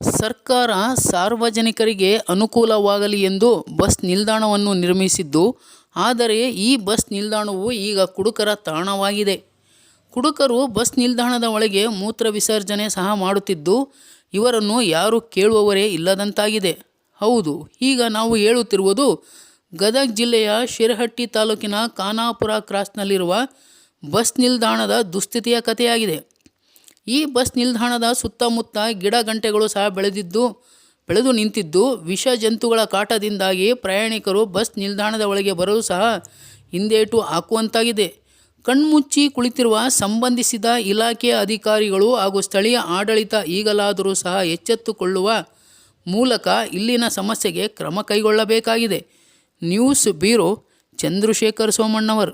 ಸರ್ಕಾರ ಸಾರ್ವಜನಿಕರಿಗೆ ಅನುಕೂಲವಾಗಲಿ ಎಂದು ಬಸ್ ನಿಲ್ದಾಣವನ್ನು ನಿರ್ಮಿಸಿದ್ದು, ಆದರೆ ಈ ಬಸ್ ನಿಲ್ದಾಣವು ಈಗ ಕುಡುಕರ ತಾಣವಾಗಿದೆ. ಕುಡುಕರು ಬಸ್ ನಿಲ್ದಾಣದ ಒಳಗೆ ಮೂತ್ರ ವಿಸರ್ಜನೆ ಸಹ ಮಾಡುತ್ತಿದ್ದು, ಇವರನ್ನು ಯಾರು ಕೇಳುವವರೇ ಇಲ್ಲದಂತಾಗಿದೆ. ಹೌದು, ಈಗ ನಾವು ಹೇಳುತ್ತಿರುವುದು ಗದಗ ಜಿಲ್ಲೆಯ ಶಿರಹಟ್ಟಿ ತಾಲೂಕಿನ ಖಾನಾಪುರ ಕ್ರಾಸ್ನಲ್ಲಿರುವ ಬಸ್ ನಿಲ್ದಾಣದ ದುಸ್ಥಿತಿಯ ಕಥೆಯಾಗಿದೆ. ಈ ಬಸ್ ನಿಲ್ದಾಣದ ಸುತ್ತಮುತ್ತ ಗಿಡ ಗಂಟೆಗಳು ಸಹ ಬೆಳೆದಿದ್ದು, ಬೆಳೆದು ನಿಂತಿದ್ದು. ವಿಷ ಜಂತುಗಳ ಕಾಟದಿಂದಾಗಿ ಪ್ರಯಾಣಿಕರು ಬಸ್ ನಿಲ್ದಾಣದ ಒಳಗೆ ಬರಲು ಸಹ ಹಿಂದೇಟು ಹಾಕುವಂತಾಗಿದೆ. ಕಣ್ಮುಚ್ಚಿ ಕುಳಿತಿರುವ ಸಂಬಂಧಿಸಿದ ಇಲಾಖೆಯ ಅಧಿಕಾರಿಗಳು ಹಾಗೂ ಸ್ಥಳೀಯ ಆಡಳಿತ ಈಗಲಾದರೂ ಸಹ ಎಚ್ಚೆತ್ತುಕೊಳ್ಳುವ ಮೂಲಕ ಇಲ್ಲಿನ ಸಮಸ್ಯೆಗೆ ಕ್ರಮ ಕೈಗೊಳ್ಳಬೇಕಾಗಿದೆ. News bureau Chandrashekhar Somannavar